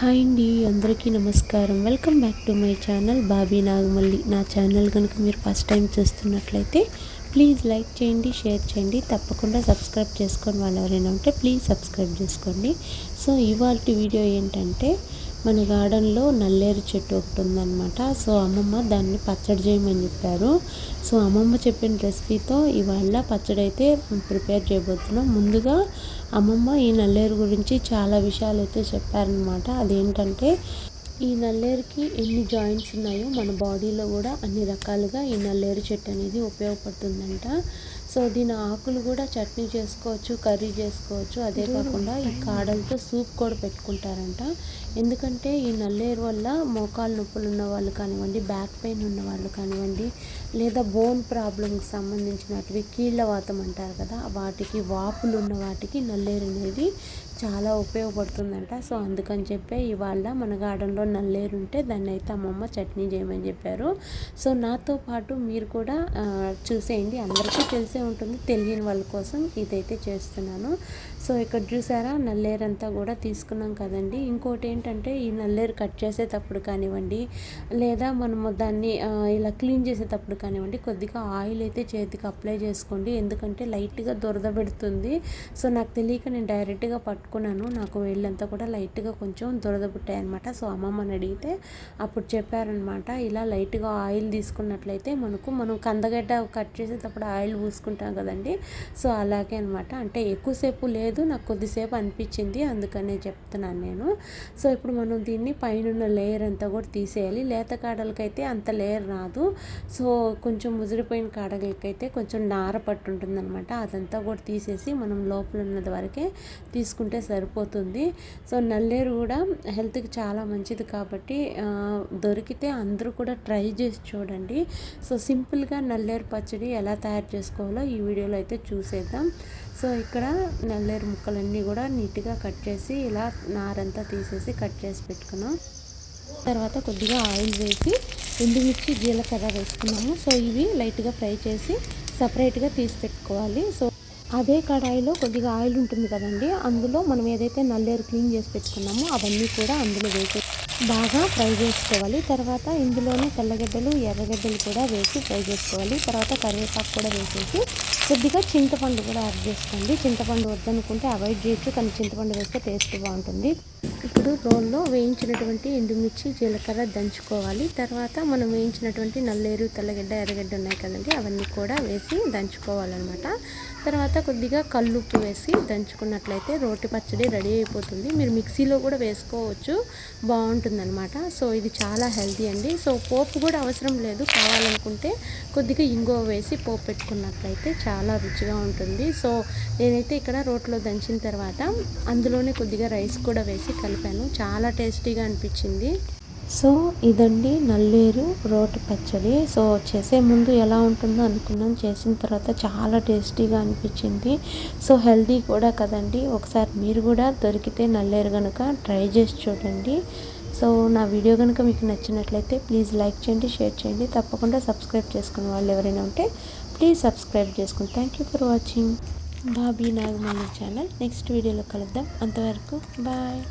Hi అండి అందరికీ నమస్కారం. Welcome back to my channel Bobby Nagamalli. నా ఛానల్ కనుక మీరు ఫస్ట్ టైం చూస్తున్నట్లయితే ప్లీజ్ లైక్ చేయండి షేర్ చేయండి. తప్పకుండా సబ్స్క్రైబ్ చేసుకొని వాళ్ళు ఎవరైనా ఉంటే ప్లీజ్ సబ్స్క్రైబ్ చేసుకోండి. సో ఇవాళ వీడియో ఏంటంటే మన గార్డెన్లో నల్లేరు చెట్టు ఒకటి ఉందన్నమాట. సో అమ్మమ్మ దాన్ని పచ్చడి చేయమని చెప్పారు. సో అమ్మమ్మ చెప్పిన రెసిపీతో ఇవాళ పచ్చడి అయితే ప్రిపేర్ చేయబోతున్నాం. ముందుగా అమ్మమ్మ ఈ నల్లేరు గురించి చాలా విషయాలు అయితే చెప్పారనమాట అదేంటంటే ఈ నల్లేరుకి ఎన్ని జాయింట్స్ ఉన్నాయో మన బాడీలో కూడా అన్ని రకాలుగా ఈ నల్లేరు చెట్టు అనేది ఉపయోగపడుతుందంట. సో దీని ఆకులు కూడా చట్నీ చేసుకోవచ్చు కర్రీ చేసుకోవచ్చు. అదే కాకుండా ఈ కాడలతో సూప్ కూడా పెట్టుకుంటారంట. ఎందుకంటే ఈ నల్లేరు వల్ల మోకాలు నొప్పులు ఉన్న వాళ్ళు కానివ్వండి బ్యాక్ పెయిన్ ఉన్న వాళ్ళు కానివ్వండి లేదా బోన్ ప్రాబ్లమ్కి సంబంధించినటివి కీళ్ళ వాతం అంటారు కదా వాటికి వాపులు ఉన్న వాటికి నల్లేరు అనేది చాలా ఉపయోగపడుతుందంట. సో అందుకని చెప్పి ఇవాళ మన గార్డెన్లో నల్లేరు ఉంటే దాన్ని అయితే అమ్మమ్మ చట్నీ చేయమని చెప్పారు. సో నాతో పాటు మీరు కూడా చూసేయండి. అందరికీ తెలిసే ఉంటుంది తెలియని వాళ్ళ కోసం ఇదైతే చేస్తున్నాను. సో ఇక్కడ చూసారా నల్లేరు అంతా కూడా తీసుకున్నాం కదండి. ఇంకోటి ఏంటంటే ఈ నల్లేరు కట్ చేసేటప్పుడు కానివ్వండి లేదా మనము దాన్ని ఇలా క్లీన్ చేసేటప్పుడు కానివ్వండి కొద్దిగా ఆయిల్ అయితే చేతికి అప్లై చేసుకోండి. ఎందుకంటే లైట్గా దురద పెడుతుంది. సో నాకు తెలియక నేను డైరెక్ట్గా పట్టుకున్నాను. నాకు వేళ్ళంతా కూడా లైట్గా కొంచెం దురద పుట్టాయి అనమాట సో అమ్మమ్మని అడిగితే అప్పుడు చెప్పారనమాట ఇలా లైట్గా ఆయిల్ తీసుకున్నట్లయితే మనకు మనం కందగడ్డ కట్ చేసేటప్పుడు ఆయిల్ పూసుకుంటాం కదండి. సో అలాగే అనమాట అంటే ఎక్కువసేపు లేదు నాకు కొద్దిసేపు అనిపించింది అందుకనే చెప్తున్నాను నేను. సో ఇప్పుడు మనం దీన్ని పైన లేయర్ అంతా కూడా తీసేయాలి. లేత కాడలకైతే అంత లేయర్ రాదు. సో కొంచెం ముదిరిపోయిన కాడలకైతే కొంచెం నార పట్టు అనమాట అదంతా కూడా తీసేసి మనం లోపల ఉన్నది వరకే తీసుకుంటే సరిపోతుంది. సో నల్లేరు కూడా హెల్త్కి చాలా మంచిది కాబట్టి దొరికితే అందరూ కూడా ట్రై చేసి చూడండి. సో సింపుల్గా నల్లేరు పచ్చడి ఎలా తయారు చేసుకోవాలో ఈ వీడియోలో అయితే చూసేద్దాం. సో ఇక్కడ నల్లేరు ముక్కలన్నీ కూడా నీట్గా కట్ చేసి ఇలా నారంతా తీసేసి కట్ చేసి పెట్టుకున్నాం. తర్వాత కొద్దిగా ఆయిల్ వేసి ఎండుమిర్చి జీలకర్ర వేసుకున్నాము. సో ఇవి లైట్గా ఫ్రై చేసి సపరేట్గా తీసి పెట్టుకోవాలి. సో అదే కడాయిలో కొద్దిగా ఆయిల్ ఉంటుంది కదండి అందులో మనం ఏదైతే నల్లేరు క్లీన్ చేసి పెట్టుకున్నామో అవన్నీ కూడా అందులో వేసే బాగా ఫ్రై చేసుకోవాలి. తర్వాత ఇందులోనే తెల్లగడ్డలు ఎర్రగడ్డలు కూడా వేసి ఫ్రై చేసుకోవాలి. తర్వాత కరివేపాకు కూడా వేసేసి కొద్దిగా చింతపండు కూడా యాడ్ చేసుకోండి. చింతపండు వద్దనుకుంటే అవాయిడ్ చేయొచ్చు కానీ చింతపండు వేస్తే టేస్ట్ బాగుంటుంది. ఇప్పుడు రోల్లో వేయించినటువంటి ఎండుమిర్చి జీలకర్ర దంచుకోవాలి. తర్వాత మనం వేయించినటువంటి నల్లేరు తెల్లగడ్డ ఎర్రగడ్డ ఉన్నాయి కదండి అవన్నీ కూడా వేసి దంచుకోవాలన్నమాట. తర్వాత కొద్దిగా కల్లుప్పు వేసి దంచుకున్నట్లయితే రోటి పచ్చడి రెడీ అయిపోతుంది. మీరు మిక్సీలో కూడా వేసుకోవచ్చు. బాగుంటుంది. ఉంటుందన్నమాట. సో ఇది చాలా హెల్తీ అండి. సో పోపు కూడా అవసరం లేదు. కావాలనుకుంటే కొద్దిగా ఇంగో వేసి పోపు పెట్టుకున్నట్లయితే చాలా రుచిగా ఉంటుంది. సో నేనైతే ఇక్కడ రోట్లో దంచిన తర్వాత అందులోనే కొద్దిగా రైస్ కూడా వేసి కలిపాను. చాలా టేస్టీగా అనిపించింది. సో ఇదండి నల్లేరు రోటి పచ్చడి. సో చేసే ముందు ఎలా ఉంటుందో అనుకున్నాం. చేసిన తర్వాత చాలా టేస్టీగా అనిపించింది. సో హెల్దీ కూడా కదండి. ఒకసారి మీరు కూడా దొరికితే నల్లేరు కనుక ట్రై చేసి చూడండి. సో నా వీడియో కనుక మీకు నచ్చినట్లయితే ప్లీజ్ లైక్ చేయండి షేర్ చేయండి. తప్పకుండా సబ్స్క్రైబ్ చేసుకునే వాళ్ళు ఎవరైనా ఉంటే ప్లీజ్ సబ్స్క్రైబ్ చేసుకోండి thank you for watching. Bobby Nagamalli channel. Next వీడియోలో కలుద్దాం. అంతవరకు బాయ్.